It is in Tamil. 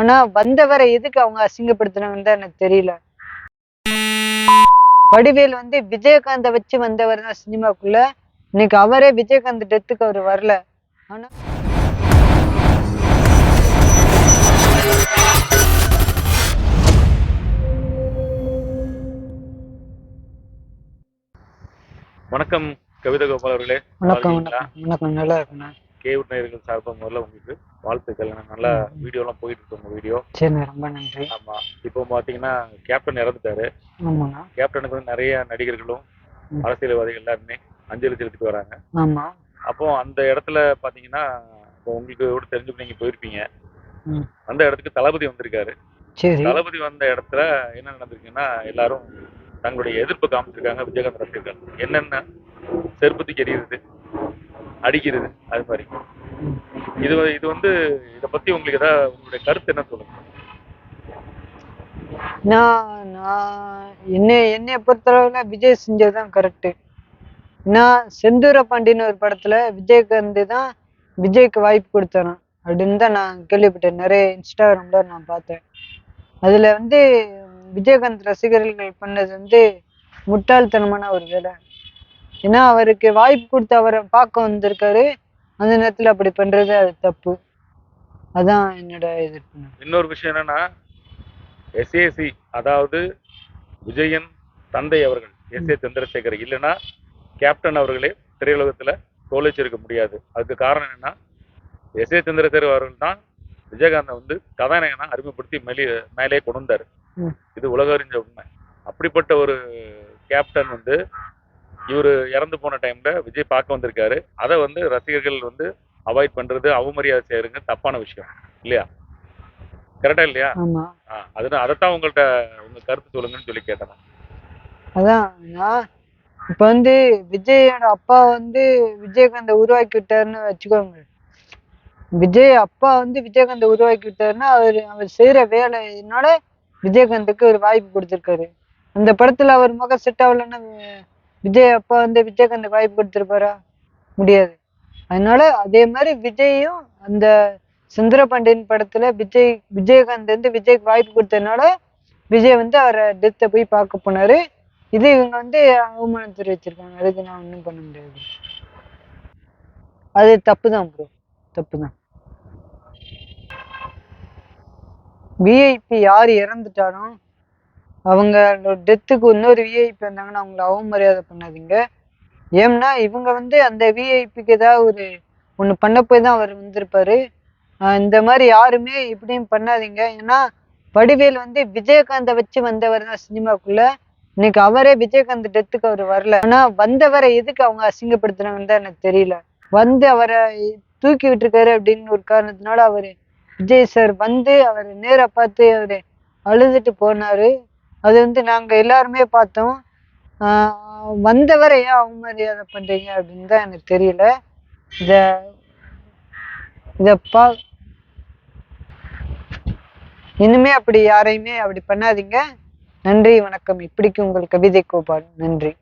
ஆனா வந்தவரை எதுக்கு அவங்க அசிங்கப்படுத்துனாங்கன்னு தான் எனக்கு தெரியல. வடிவேல் வந்து விஜயகாந்த வச்சு வந்தவர் தான் சினிமாக்குள்ள. இன்னைக்கு அவரே விஜயகாந்த் டெத்துக்கு அவர் வரல. ஆனா வணக்கம் கவித கோபால் அவர்களே. வணக்கம் வணக்கம். நல்லா இருக்குண்ணா கேவுட் நேயர்கள் சார்பாக முதல்ல உங்களுக்கு வாழ்த்துக்கள். நல்லா வீடியோலாம் போயிட்டு இருக்கு உங்க வீடியோ. சரிண்ணா ரொம்ப நன்றி. ஆமா. இப்போ பாத்தீங்கன்னா கேப்டன் இறந்துட்டாரு. கேப்டனுக்கு வந்து நிறைய நடிகர்களும். அரசியல்வாதிகள் எல்லாருமே அஞ்சலி செலுத்திட்டு வராங்க. ஆமா. அப்போ அந்த இடத்துல பாத்தீங்கன்னா இப்போ உங்களுக்கு கூட தெரிஞ்சு நீங்க போயிருப்பீங்க. அந்த இடத்துக்கு தளபதி வந்திருக்காரு. சரி. தளபதி வந்த இடத்துல என்ன நடந்திருக்குன்னா எல்லாரும் தங்களுடைய எதிர்ப்பு காமிச்சிருக்காங்க விஜயகாந்த் ரசிகர்கள். என்னென்ன செருப்பத்துக்கு எறிகிறது அடிக்கிறது அது மாதிரி. இது இது வந்து இத பத்தி உங்களுக்கு ஏதாவது உங்களுடைய கருத்து என்ன சொல்லுங்க? நான் நான் என்ன என்னைய பொறுத்தளவுல விஜய் செஞ்சதுதான் கரெக்டு நான் செந்தூர பாண்டியன் ஒரு படத்துல விஜயகாந்து தான் விஜய்க்கு வாய்ப்பு கொடுத்தேன் அப்படின்னு தான் நான் கேள்விப்பட்டேன். நிறைய இன்ஸ்டாகிராம்ல நான் பார்த்தேன். அதுல வந்து விஜயகாந்த் ரசிகர்கள் பண்ணது வந்து முட்டாள்தனமான ஒரு வேலை. ஏன்னா அவருக்கு வாய்ப்பு கொடுத்து அவரை பார்க்க வந்திருக்காரு. அந்த நேரத்துல அப்படி பண்றது அது தப்பு. அதான் என்னோட எதிர்ப்பு இன்னொரு விஷயம் என்னன்னா எஸ்ஏசி அதாவது விஜயன் தந்தை அவர்கள் எஸ் ஏ சந்திரசேகர் இல்லைன்னா கேப்டன் அவர்களே திரையுலகத்துல தோலைச்சிருக்க முடியாது. அதுக்கு காரணம் என்னன்னா எஸ் ஏ சந்திரசேகர் அவர்கள் தான் விஜயகாந்தை வந்து கதாநாயகனா அறிமுகப்படுத்தி மேலே மேலே கொண்டு வந்தாரு. இது உலக அறிஞ்ச உண்மை. அப்படிப்பட்ட ஒரு கேப்டன் வந்து இவர் இறந்து போன டைம்ல விஜய் பார்க்க வந்திருக்காரு. அதை வந்து ரசிகர்கள் வந்து அவாய்ட் பண்றது அவமரியாதை செய்யறதுங்க தப்பான விஷயம். இல்லையா? கரெக்டா இல்லையா? அதுதான் அதைத்தான் உங்கள்ட்ட உங்க கருத்து சொல்லுங்கன்னு சொல்லி கேட்டேன் அதான் இப்ப வந்து விஜயோட அப்பா வந்து விஜயகாந்த உருவாக்கி விட்டாருன்னு வச்சுக்கோங்க. விஜய் அப்பா வந்து விஜயகாந்த உருவாக்கி விட்டாருன்னா அவர் அவர் செய்யற வேலையினால விஜயகாந்துக்கு ஒரு வாய்ப்பு கொடுத்துருக்காரு. அந்த படத்துல அவர் முகம் செட் ஆகலன்னா விஜய் அப்பா வந்து விஜயகாந்துக்கு வாய்ப்பு கொடுத்துருப்பாரா? முடியாது. அதனால அதே மாதிரி விஜயும் அந்த சுந்தரபாண்டியன் படத்துல விஜய் விஜயகாந்த் வந்து விஜய்க்கு வாய்ப்பு கொடுத்ததுனால விஜய் வந்து அவரை டெத்தை போய் பார்க்க போனாரு. இது இவங்க வந்து அவமானம் தெரிவிச்சிருக்காங்க அதுக்கு நான் ஒன்றும் பண்ண முடியாது. அது தப்பு தான் ப்ரோ தப்பு தான் விஐபி யார் இறந்துட்டாலும் அவங்க டெத்துக்கு இன்னொரு விஐபி வந்தாங்கன்னா அவங்கள அவமரியாதை பண்ணாதீங்க. ஏன்னா இவங்க வந்து அந்த விஐபிக்கு ஏதாவது ஒரு ஒன்று பண்ண போய் தான் அவர் வந்திருப்பாரு. இந்த மாதிரி யாருமே இப்படியும் பண்ணாதீங்க. ஏன்னா வடிவேல் வந்து விஜயகாந்தை வச்சு வந்தவர் தான் சினிமாக்குள்ள. இன்னைக்கு அவரே விஜயகாந்த் டெத்துக்கு அவர் வரல. ஆனா வந்தவரை எதுக்கு அவங்க அசிங்கப்படுத்துனாங்கன்னு தான் எனக்கு தெரியல. வந்து அவரை தூக்கி விட்டுருக்காரு அப்படின்னு ஒரு காரணத்தினால அவர் விஜய் சார் வந்து அவர் நேராக பார்த்து அவர் அழுதுட்டு போனாரு. அது வந்து நாங்கள் எல்லாருமே பார்த்தோம். வந்தவரை ஏன் அவமரியாதை பண்ணுறீங்க அப்படின்னு தான் எனக்கு தெரியல. இத இத பா இனிமே அப்படி யாரையுமே அப்படி பண்ணாதீங்க. நன்றி வணக்கம். இப்படிக்கு உங்கள் கவிதை கோபால். நன்றி.